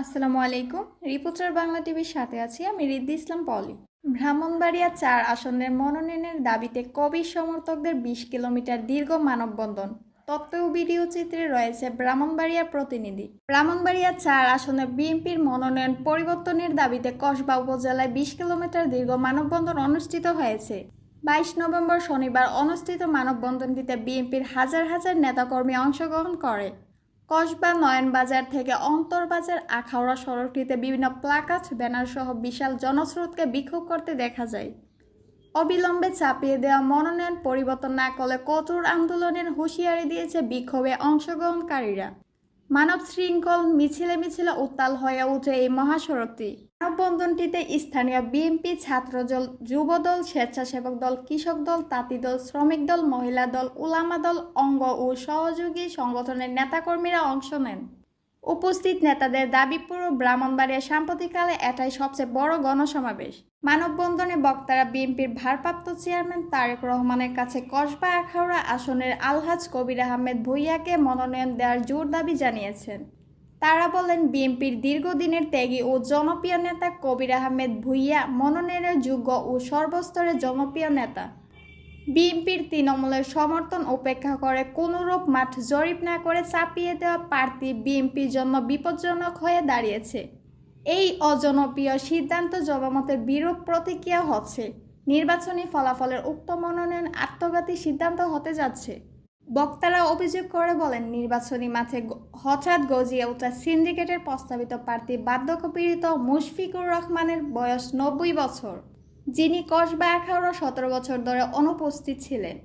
আসসালামু আলাইকুম। রিপোর্টার বাংলা টিভির সাথে আছি আমি রিদ্দি ইসলাম পলি ব্রাহ্মণবাড়িয়া চার আসনের মনোনয়নের দাবিতে কবি সমর্থকদের বিশ কিলোমিটার দীর্ঘ মানববন্ধন। তত্ত্ব ভিডিও চিত্রে রয়েছে ব্রাহ্মণবাড়িয়া প্রতিনিধি। ব্রাহ্মণবাড়িয়া চার আসনে বিএনপির মনোনয়ন পরিবর্তনের দাবিতে কসবা উপজেলায় বিশ কিলোমিটার দীর্ঘ মানববন্ধন অনুষ্ঠিত হয়েছে। বাইশ নভেম্বর শনিবার অনুষ্ঠিত মানববন্ধনটিতে বিএনপির হাজার হাজার নেতাকর্মী অংশগ্রহণ করে। কসবা নয়নবাজার থেকে অন্তরবাজার আখাউড়া সড়কটিতে বিভিন্ন প্লাকাট ব্যানার সহ বিশাল জনস্রোতকে বিক্ষোভ করতে দেখা যায়। অবিলম্বে চাপিয়ে দেওয়া মনোনয়ন পরিবর্তন না করলে কঠোর আন্দোলনের হুঁশিয়ারি দিয়েছে বিক্ষোভে অংশগ্রহণকারীরা। মানব শৃঙ্খল মিছিলে মিছিলে উত্তাল হয়ে উঠে এই মহাসড়কটি। মানববন্ধনটিতে স্থানীয় বিএনপি ছাত্রদল, যুবদল, স্বেচ্ছাসেবক দল, কৃষক দল, তাঁতি দল, শ্রমিক দল, মহিলা দল, উলামা দল, অঙ্গ ও সহযোগী সংগঠনের নেতাকর্মীরা অংশ নেন। উপস্থিত নেতাদের দাবি পুরো ব্রাহ্মণবাড়িয়া সাম্প্রতিককালে এটাই সবচেয়ে বড় গণসমাবেশ। মানববন্ধনে বক্তারা বিএনপির ভারপ্রাপ্ত চেয়ারম্যান তারেক রহমানের কাছে কসবা আখাউড়া আসনের আলহাজ কবির আহমেদ ভুইয়াকে মনোনয়ন দেওয়ার জোর দাবি জানিয়েছেন। তারা বলেন, বিএনপির দীর্ঘদিনের ত্যাগী ও জনপ্রিয় নেতা কবির আহমেদ ভুইয়া মনোনয়নের যোগ্য ও সর্বস্তরের জনপ্রিয় নেতা। বিএনপির তৃণমূলের সমর্থন উপেক্ষা করে কোনোরূপ মাঠ জরিপ না করে চাপিয়ে দেওয়া প্রার্থী বিএনপির জন্য বিপজ্জনক হয়ে দাঁড়িয়েছে। এই অজনপ্রিয় সিদ্ধান্ত জবামতের বিরূপ প্রতিক্রিয়া হচ্ছে, নির্বাচনী ফলাফলের উক্ত মনোনয়ন আত্মঘাতী সিদ্ধান্ত হতে যাচ্ছে। বক্তারা অভিযোগ করে বলেন, নির্বাচনী মাঠে হঠাৎ গজিয়ে ওঠা সিন্ডিকেটের প্রস্তাবিত প্রার্থী বার্ধক্যপীড়িত মুশফিকুর রহমানের বয়স নব্বই বছর। যিনি কসবা আখাউড়া সতেরো বছর ধরে অনুপস্থিত ছিলেন,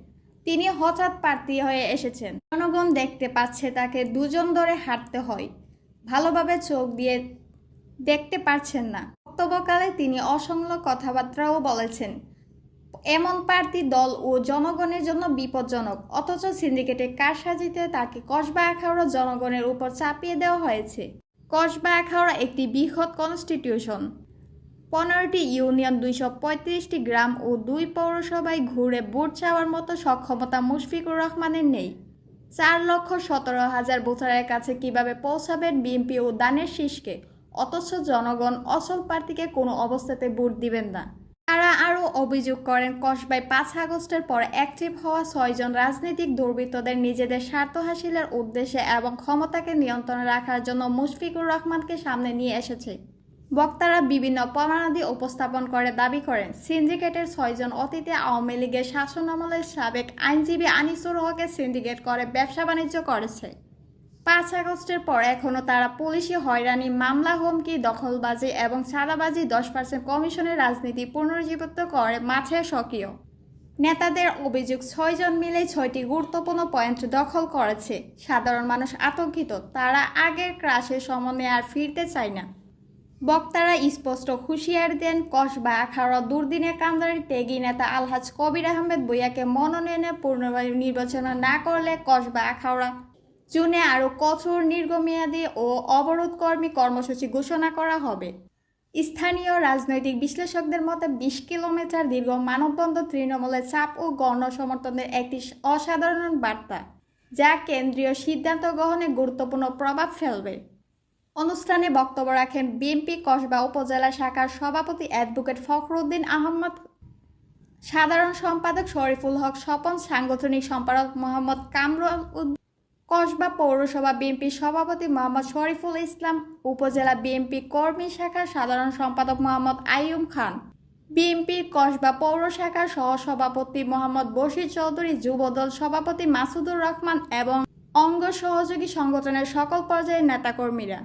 তিনি হঠাৎ প্রার্থী হয়ে এসেছেন। জনগণ দেখতে পাচ্ছে তাকে দুজন ধরে হাঁটতে হয়। ভালোভাবে চোখ দিয়ে দেখতে পারছেন না। বক্তব্যকালে তিনি অসংলগ্ন কথাবার্তাও বলেছেন। এমন প্রার্থী দল ও জনগণের জন্য বিপজ্জনক, অথচ সিন্ডিকেটে কারসাজিতে তাকে কসবা আখাউড়া জনগণের উপর চাপিয়ে দেওয়া হয়েছে। কসবা আখাউড়া একটি বৃহৎ কনস্টিটিউশন। পনেরোটি ইউনিয়ন, দুইশো পঁয়ত্রিশটি গ্রাম ও দুই পৌরসভায় ঘুরে ভোট চাওয়ার মতো সক্ষমতা মুশফিকুর রহমানের নেই। চার লক্ষ সতেরো হাজার ভোটারের কাছে কীভাবে পৌঁছাবেন বিএনপি ও দানের শীষকে? অথচ জনগণ অসল প্রার্থীকে কোনো অবস্থাতে ভোট দিবেন না। তারা আরও অভিযোগ করেন কসবাই পাঁচ আগস্টের পর অ্যাক্টিভ হওয়া ছয়জন রাজনৈতিক দুর্বৃত্তদের নিজেদের স্বার্থ হাসিলের উদ্দেশ্যে এবং ক্ষমতাকে নিয়ন্ত্রণে রাখার জন্য মুশফিকুর রহমানকে সামনে নিয়ে এসেছে। বক্তারা বিভিন্ন প্রমাণাদি উপস্থাপন করে দাবি করেন, সিন্ডিকেটের ছয়জন অতীতে আওয়ামী লীগের শাসনামলের সাবেক আইনজীবী আনিসুর হকে সিন্ডিকেট করে ব্যবসা বাণিজ্য করেছে। পাঁচ আগস্টের পর এখনও তারা পুলিশি হয়রানি, মামলা, হুমকি, দখলবাজি এবং সাদাবাজি দশ পার্সেন্ট কমিশনের রাজনীতি পুনরুজ্জীবিত করে মাঠে সক্রিয়। নেতাদের অভিযোগ, ছয়জন মিলে ছয়টি গুরুত্বপূর্ণ পয়েন্ট দখল করেছে। সাধারণ মানুষ আতঙ্কিত, তারা আগের ক্রাশের সমন্বয়ে আর ফিরতে চায় না। বক্তারা স্পষ্ট হুঁশিয়ার দেন, কসবা আখাউড়া দুর্দিনের কান্দারি ত্যাগী নেতা আলহাজ কবির আহমেদ বইয়াকে মনোনয়নে পুনর্বার নির্বাচন না করলে কসবা আখাউড়া জুনে আরও কঠোর, দীর্ঘমেয়াদী ও অবরোধকর্মী কর্মসূচি ঘোষণা করা হবে। স্থানীয় রাজনৈতিক বিশ্লেষকদের মতে, বিশ কিলোমিটার দীর্ঘ মানববন্ধন তৃণমূলের চাপ ও গণ সমর্থনের একটি অসাধারণ বার্তা, যা কেন্দ্রীয় সিদ্ধান্ত গ্রহণে গুরুত্বপূর্ণ প্রভাব ফেলবে। অনুষ্ঠানে বক্তব্য রাখেন বিএনপি কসবা উপজেলা শাখার সভাপতি অ্যাডভোকেট ফখরুদ্দিন আহমদ, সাধারণ সম্পাদক শরীফুল হক, স্বপন সাংগঠনিক সম্পাদক মোহাম্মদ কামরুল কসবা পৌরসভা বিএনপির সভাপতি মোহাম্মদ শরীফুল ইসলাম, উপজেলা বিএনপি কর্মী শাখার সাধারণ সম্পাদক মোহাম্মদ আইয়ুম খান বিএনপির কসবা পৌর শাখার সহসভাপতি মোহাম্মদ বশির চৌধুরী, যুবদল সভাপতি মাসুদুর রহমান এবং অঙ্গ সহযোগী সংগঠনের সকল পর্যায়ের নেতাকর্মীরা।